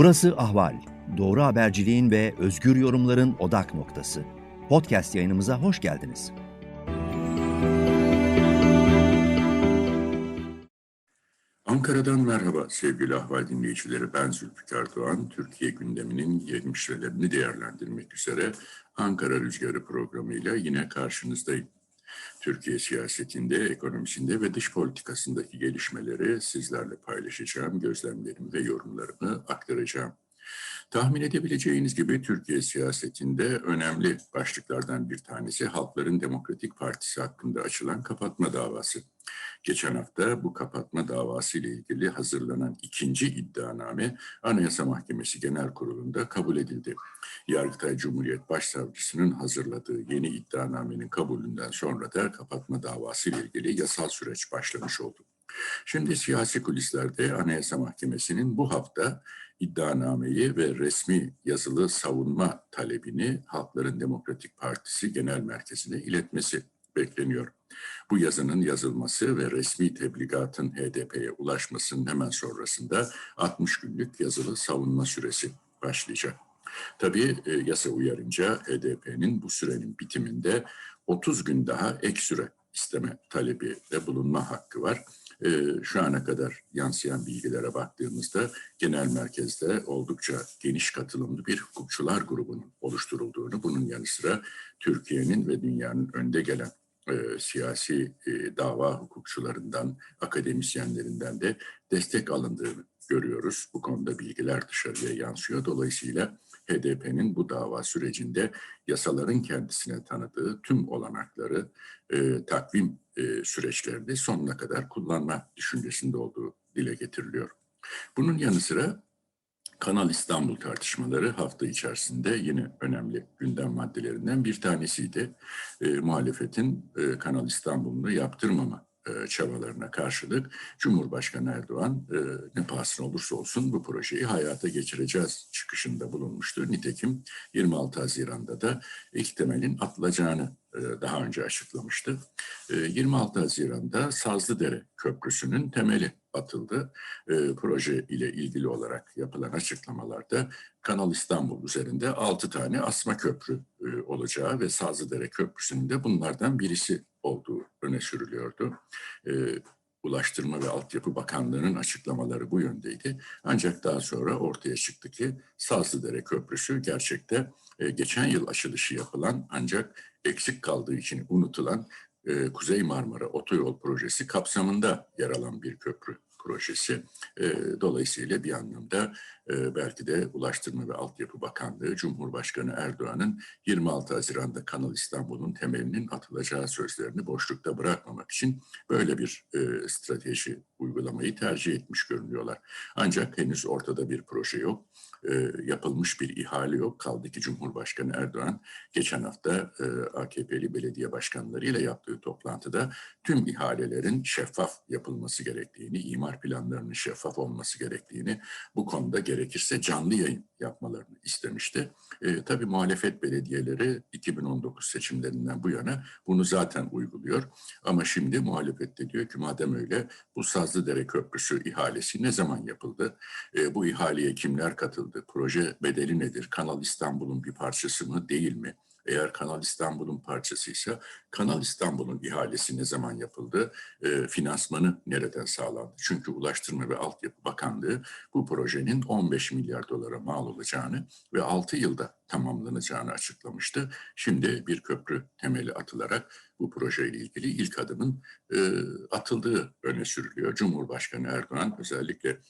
Burası Ahval. Doğru haberciliğin ve özgür yorumların odak noktası. Podcast yayınımıza hoş geldiniz. Ankara'dan merhaba sevgili Ahval dinleyicileri. Ben Zülfikar Doğan. Türkiye gündeminin gelişmelerini değerlendirmek üzere Ankara Rüzgarı programıyla yine karşınızdayım. Türkiye siyasetinde, ekonomisinde ve dış politikasındaki gelişmeleri sizlerle paylaşacağım, gözlemlerimi ve yorumlarımı aktaracağım. Tahmin edebileceğiniz gibi Türkiye siyasetinde önemli başlıklardan bir tanesi Halkların Demokratik Partisi hakkında açılan kapatma davası. Geçen hafta bu kapatma davası ile ilgili hazırlanan ikinci iddianame Anayasa Mahkemesi Genel Kurulu'nda kabul edildi. Yargıtay Cumhuriyet Başsavcısının hazırladığı yeni iddianamenin kabulünden sonra da kapatma davası ile ilgili yasal süreç başlamış oldu. Şimdi siyasi kulislerde Anayasa Mahkemesi'nin bu hafta iddianameyi ve resmi yazılı savunma talebini Halkların Demokratik Partisi Genel Merkezi'ne iletmesi bekleniyor. Bu yazının yazılması ve resmi tebligatın HDP'ye ulaşmasının hemen sonrasında 60 günlük yazılı savunma süresi başlayacak. Tabii e, yasa uyarınca HDP'nin bu sürenin bitiminde 30 gün daha ek süre isteme talebi de bulunma hakkı var. E, şu ana kadar yansıyan bilgilere baktığımızda genel merkezde oldukça geniş katılımlı bir hukukçular grubunun oluşturulduğunu, bunun yanı sıra Türkiye'nin ve dünyanın önde gelen e, siyasi e, dava hukukçularından, akademisyenlerinden de destek alındığını görüyoruz. Bu konuda bilgiler dışarıya yansıyor. Dolayısıyla HDP'nin bu dava sürecinde yasaların kendisine tanıdığı tüm olanakları e, takvim e, süreçlerinde sonuna kadar kullanma düşüncesinde olduğu dile getiriliyor. Bunun yanı sıra Kanal İstanbul tartışmaları hafta içerisinde yine önemli gündem maddelerinden bir tanesiydi. E, muhalefetin e, Kanal İstanbul'unu yaptırmama çabalarına karşılık Cumhurbaşkanı Erdoğan e, ne pahasına olursa olsun bu projeyi hayata geçireceğiz çıkışında bulunmuştu. Nitekim 26 Haziran'da da ilk temelin atılacağını e, daha önce açıklamıştı. 26 Haziran'da Sazlıdere Köprüsü'nün temeli atıldı. Proje ile ilgili olarak yapılan açıklamalarda Kanal İstanbul üzerinde 6 tane asma köprü olacağı ve Sazlıdere Köprüsü'nün de bunlardan birisi olduğu öne sürülüyordu. E, Ulaştırma ve Altyapı Bakanlığı'nın açıklamaları bu yöndeydi. Ancak daha sonra ortaya çıktı ki Sazlıdere Köprüsü gerçekte e, geçen yıl açılışı yapılan ancak eksik kaldığı için unutulan e, Kuzey Marmara Otoyol Projesi kapsamında yer alan bir köprü projesi. E, dolayısıyla bir anlamda belki de Ulaştırma ve Altyapı Bakanlığı Cumhurbaşkanı Erdoğan'ın 26 Haziran'da Kanal İstanbul'un temelinin atılacağı sözlerini boşlukta bırakmamak için böyle bir e, strateji uygulamayı tercih etmiş görünüyorlar. Ancak henüz ortada bir proje yok e, yapılmış bir ihale yok. Kaldı ki Cumhurbaşkanı Erdoğan geçen hafta e, AKP'li belediye başkanlarıyla yaptığı toplantıda tüm ihalelerin şeffaf yapılması gerektiğini, imar planlarının şeffaf olması gerektiğini, bu konuda gerekirse canlı yayın yapmalarını istemişti. E, tabii muhalefet belediyeleri 2019 seçimlerinden bu yana bunu zaten uyguluyor. Ama şimdi muhalefet de diyor ki madem öyle bu Sazlıdere Köprüsü ihalesi ne zaman yapıldı? E, bu ihaleye kimler katıldı? Proje bedeli nedir? Kanal İstanbul'un bir parçası mı değil mi? Eğer Kanal İstanbul'un parçasıysa Kanal İstanbul'un ihalesi ne zaman yapıldı? E, finansmanı nereden sağlandı? Çünkü Ulaştırma ve Altyapı Bakanlığı bu projenin 15 milyar dolara mal olacağını ve 6 yılda tamamlanacağını açıklamıştı. Şimdi bir köprü temeli atılarak bu projeyle ilgili ilk adımın e, atıldığı öne sürülüyor. Cumhurbaşkanı Erdoğan özellikle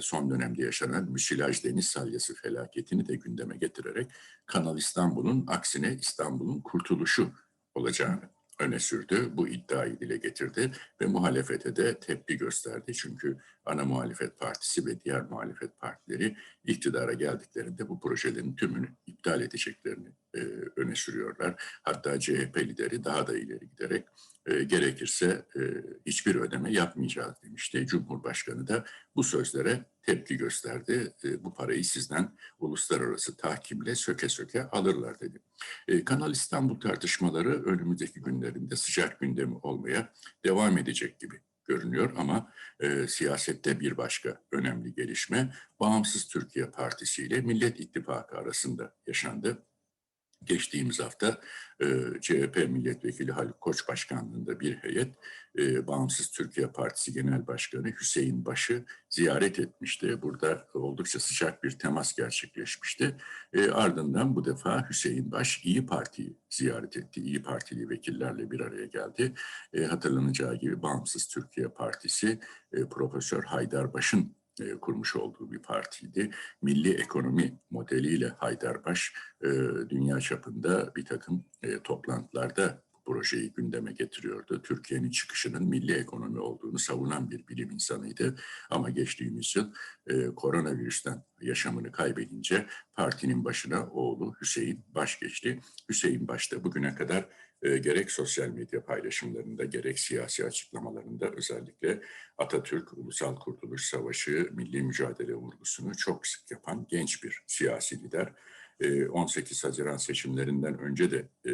son dönemde yaşanan müsilaj deniz salyası felaketini de gündeme getirerek Kanal İstanbul'un aksine İstanbul'un kurtuluşu olacağını öne sürdü. Bu iddiayı dile getirdi ve muhalefete de tepki gösterdi. Çünkü ana muhalefet partisi ve diğer muhalefet partileri iktidara geldiklerinde bu projelerin tümünü iptal edeceklerini e, öne sürüyorlar. Hatta CHP lideri daha da ileri giderek e, gerekirse e, hiçbir ödeme yapmayacağız demişti. Cumhurbaşkanı da bu sözlere tepki gösterdi. E, bu parayı sizden uluslararası tahkimle söke söke alırlar dedi. E, Kanal İstanbul tartışmaları önümüzdeki günlerinde sıcak gündemi olmaya devam edecek gibi görünüyor ama e, siyasette bir başka önemli gelişme Bağımsız Türkiye Partisi ile Millet İttifakı arasında yaşandı. Geçtiğimiz hafta e, CHP milletvekili Haluk Koç başkanlığında bir heyet e, Bağımsız Türkiye Partisi Genel Başkanı Hüseyin Baş'ı ziyaret etmişti. Burada oldukça sıcak bir temas gerçekleşmişti. E, ardından bu defa Hüseyin Baş İyi Parti'yi ziyaret etti. İyi Partili vekillerle bir araya geldi. E, hatırlanacağı gibi Bağımsız Türkiye Partisi e, Profesör Haydar Baş'ın e, kurmuş olduğu bir partiydi. Milli ekonomi modeliyle Haydarbaş e, dünya çapında bir takım e, toplantılarda projeyi gündeme getiriyordu. Türkiye'nin çıkışının milli ekonomi olduğunu savunan bir bilim insanıydı. Ama geçtiğimiz yıl e, koronavirüsten yaşamını kaybedince partinin başına oğlu Hüseyin Baş geçti. Hüseyin Baş da bugüne kadar e, gerek sosyal medya paylaşımlarında gerek siyasi açıklamalarında özellikle Atatürk, Ulusal Kurtuluş Savaşı, milli mücadele vurgusunu çok sık yapan genç bir siyasi lider. E, 18 Haziran seçimlerinden önce de e,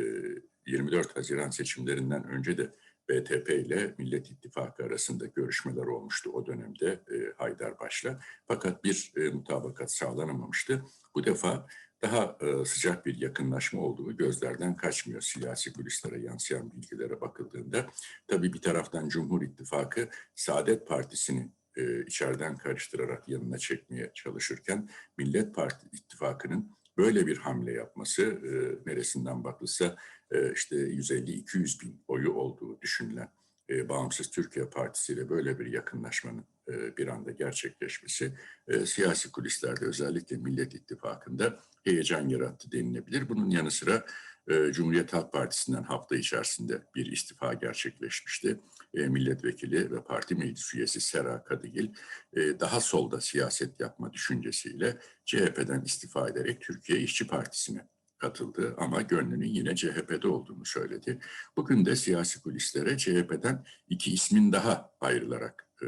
24 Haziran seçimlerinden önce de BTP ile Millet İttifakı arasında görüşmeler olmuştu o dönemde e, Haydarbaş'la. Fakat bir e, mutabakat sağlanamamıştı. Bu defa daha e, sıcak bir yakınlaşma olduğu gözlerden kaçmıyor siyasi kulislere yansıyan bilgilere bakıldığında. Tabii bir taraftan Cumhur İttifakı Saadet Partisi'ni e, içeriden karıştırarak yanına çekmeye çalışırken Millet Parti İttifakı'nın böyle bir hamle yapması e, neresinden bakılsa e, işte 150-200 bin oyu olduğu düşünülen e, Bağımsız Türkiye Partisi ile böyle bir yakınlaşmanın e, bir anda gerçekleşmesi e, siyasi kulislerde özellikle Millet İttifakı'nda heyecan yarattı denilebilir. Bunun yanı sıra e, Cumhuriyet Halk Partisi'nden hafta içerisinde bir istifa gerçekleşmişti. E, milletvekili ve parti meclis üyesi Sera Kadıgil e, daha solda siyaset yapma düşüncesiyle CHP'den istifa ederek Türkiye İşçi Partisi'ne katıldı ama gönlünün yine CHP'de olduğunu söyledi. Bugün de siyasi kulislere CHP'den iki ismin daha ayrılarak e,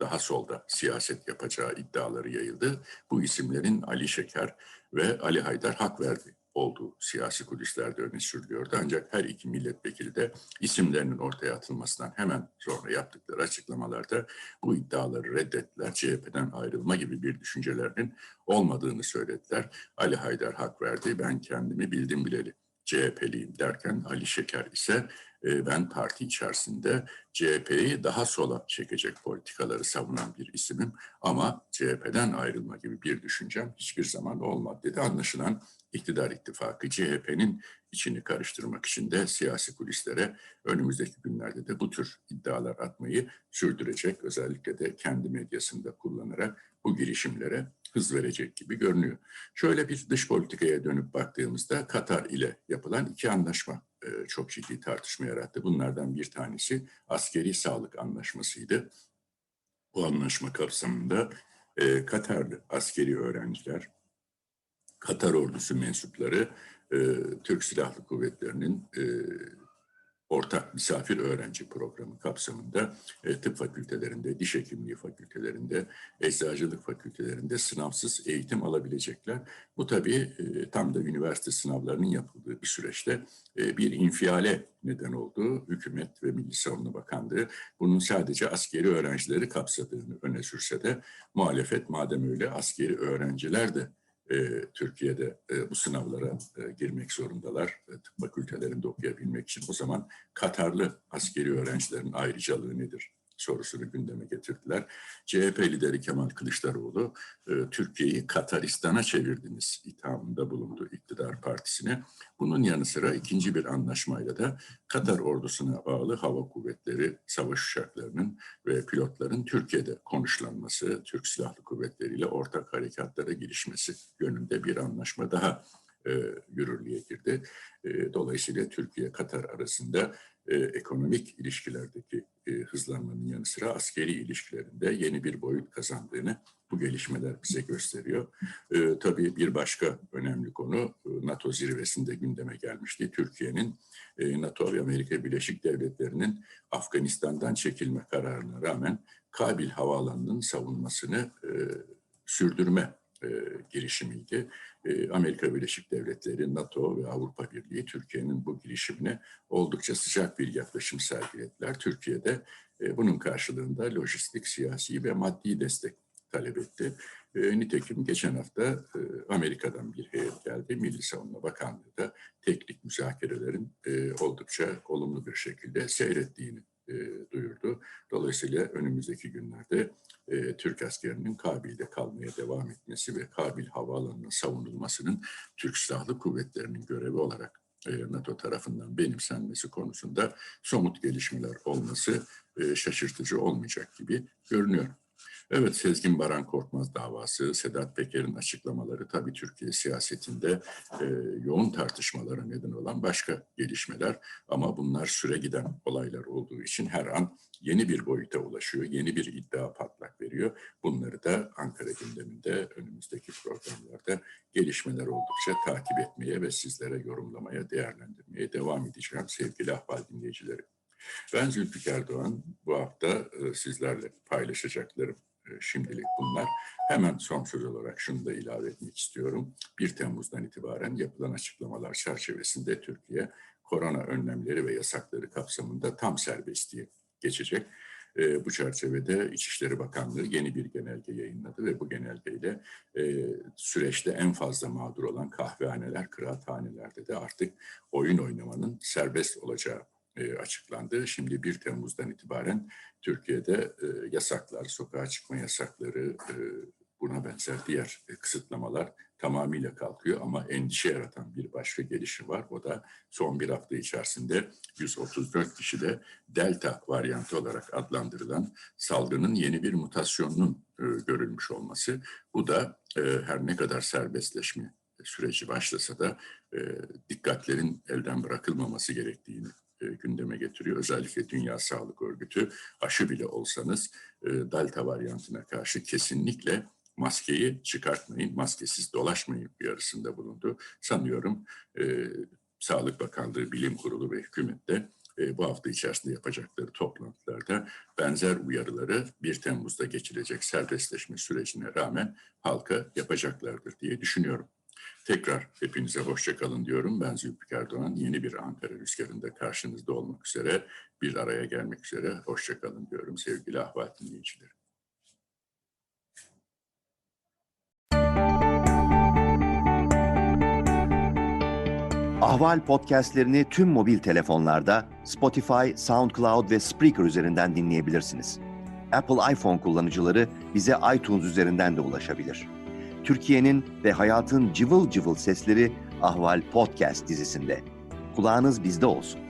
daha solda siyaset yapacağı iddiaları yayıldı. Bu isimlerin Ali Şeker ve Ali Haydar hak verdi olduğu siyasi kulislerde öne sürülüyordu. Ancak her iki milletvekili de isimlerinin ortaya atılmasından hemen sonra yaptıkları açıklamalarda bu iddiaları reddettiler. CHP'den ayrılma gibi bir düşüncelerinin olmadığını söylediler. Ali Haydar hak verdi. Ben kendimi bildim bileli CHP'liyim derken Ali Şeker ise e, ben parti içerisinde CHP'yi daha sola çekecek politikaları savunan bir isimim ama CHP'den ayrılma gibi bir düşüncem hiçbir zaman olmadı dedi. Anlaşılan iktidar ittifakı CHP'nin içini karıştırmak için de siyasi kulislere önümüzdeki günlerde de bu tür iddialar atmayı sürdürecek. Özellikle de kendi medyasında kullanarak bu girişimlere hız verecek gibi görünüyor. Şöyle bir dış politikaya dönüp baktığımızda Katar ile yapılan iki anlaşma e, çok ciddi tartışma yarattı. Bunlardan bir tanesi askeri sağlık anlaşmasıydı. Bu anlaşma kapsamında e, Katarlı askeri öğrenciler, Katar ordusu mensupları e, Türk Silahlı Kuvvetleri'nin e, ortak misafir öğrenci programı kapsamında e, tıp fakültelerinde, diş hekimliği fakültelerinde, eczacılık fakültelerinde sınavsız eğitim alabilecekler. Bu tabii e, tam da üniversite sınavlarının yapıldığı bir süreçte e, bir infiale neden oldu. Hükümet ve Milli Savunma Bakanlığı bunun sadece askeri öğrencileri kapsadığını öne sürse de muhalefet madem öyle askeri öğrenciler de e, Türkiye'de e, bu sınavlara e, girmek zorundalar. E, tıp fakültelerinde okuyabilmek için. O zaman Katarlı askeri öğrencilerin ayrıcalığı nedir? Sorusunu gündeme getirdiler. CHP lideri Kemal Kılıçdaroğlu e, Türkiye'yi Kataristan'a çevirdiniz ithamında bulundu iktidar partisine. Bunun yanı sıra ikinci bir anlaşmayla da Katar ordusuna bağlı hava kuvvetleri, savaş uçaklarının ve pilotların Türkiye'de konuşlanması, Türk Silahlı Kuvvetleri ile ortak harekatlara girişmesi yönünde bir anlaşma daha e, yürürlüğe girdi. E, dolayısıyla Türkiye-Katar arasında e, ekonomik ilişkilerdeki e, hızlanmanın yanı sıra askeri ilişkilerinde yeni bir boyut kazandığını bu gelişmeler bize gösteriyor. E, tabii bir başka önemli konu e, NATO zirvesinde gündeme gelmişti. Türkiye'nin e, NATO ve Amerika Birleşik Devletleri'nin Afganistan'dan çekilme kararına rağmen Kabil Havaalanı'nın savunmasını e, sürdürme e, girişimiydi. e, Amerika Birleşik Devletleri, NATO ve Avrupa Birliği Türkiye'nin bu girişimine oldukça sıcak bir yaklaşım sergilediler. Türkiye'de e, bunun karşılığında lojistik, siyasi ve maddi destek talep etti. E, nitekim geçen hafta e, Amerika'dan bir heyet geldi. Milli Savunma Bakanlığı da teknik müzakerelerin e, oldukça olumlu bir şekilde seyrettiğini. Dolayısıyla önümüzdeki günlerde e, Türk askerinin Kabil'de kalmaya devam etmesi ve Kabil havaalanının savunulmasının Türk Silahlı Kuvvetleri'nin görevi olarak e, NATO tarafından benimsenmesi konusunda somut gelişmeler olması e, şaşırtıcı olmayacak gibi görünüyor. Evet Sezgin Baran Korkmaz davası, Sedat Peker'in açıklamaları tabii Türkiye siyasetinde e, yoğun tartışmalara neden olan başka gelişmeler. Ama bunlar süre giden olaylar olduğu için her an yeni bir boyuta ulaşıyor, yeni bir iddia patlak veriyor. Bunları da Ankara gündeminde önümüzdeki programlarda gelişmeler oldukça takip etmeye ve sizlere yorumlamaya, değerlendirmeye devam edeceğim sevgili ahval dinleyicileri. Ben Zülfikar Doğan. Bu hafta e, sizlerle paylaşacaklarım e, şimdilik bunlar. Hemen son söz olarak şunu da ilave etmek istiyorum. 1 Temmuz'dan itibaren yapılan açıklamalar çerçevesinde Türkiye korona önlemleri ve yasakları kapsamında tam serbestliğe geçecek. E, bu çerçevede İçişleri Bakanlığı yeni bir genelge yayınladı ve bu genelgeyle e, süreçte en fazla mağdur olan kahvehaneler, kıraathanelerde de artık oyun oynamanın serbest olacağı e, açıklandı. Şimdi 1 Temmuz'dan itibaren Türkiye'de e, yasaklar, sokağa çıkma yasakları, e, buna benzer diğer e, kısıtlamalar tamamıyla kalkıyor ama endişe yaratan bir başka gelişim var. O da son bir hafta içerisinde 134 kişide delta varyantı olarak adlandırılan salgının yeni bir mutasyonunun görülmüş olması. Bu da her ne kadar serbestleşme süreci başlasa da e, dikkatlerin elden bırakılmaması gerektiğini e, gündeme getiriyor. Özellikle Dünya Sağlık Örgütü aşı bile olsanız e, delta varyantına karşı kesinlikle maskeyi çıkartmayın, maskesiz dolaşmayın uyarısında bulundu. Sanıyorum e, Sağlık Bakanlığı, Bilim Kurulu ve hükümet de bu hafta içerisinde yapacakları toplantılarda benzer uyarıları 1 Temmuz'da geçilecek serbestleşme sürecine rağmen halka yapacaklardır diye düşünüyorum. Tekrar hepinize hoşça kalın diyorum. Ben Zülfikar Doğan. Yeni bir Ankara Rüzgarı'nda karşınızda olmak üzere, bir araya gelmek üzere hoşça kalın diyorum sevgili ahval dinleyicileri. Ahval podcastlerini tüm mobil telefonlarda Spotify, SoundCloud ve Spreaker üzerinden dinleyebilirsiniz. Apple iPhone kullanıcıları bize iTunes üzerinden de ulaşabilir. Türkiye'nin ve hayatın cıvıl cıvıl sesleri Ahval Podcast dizisinde. Kulağınız bizde olsun.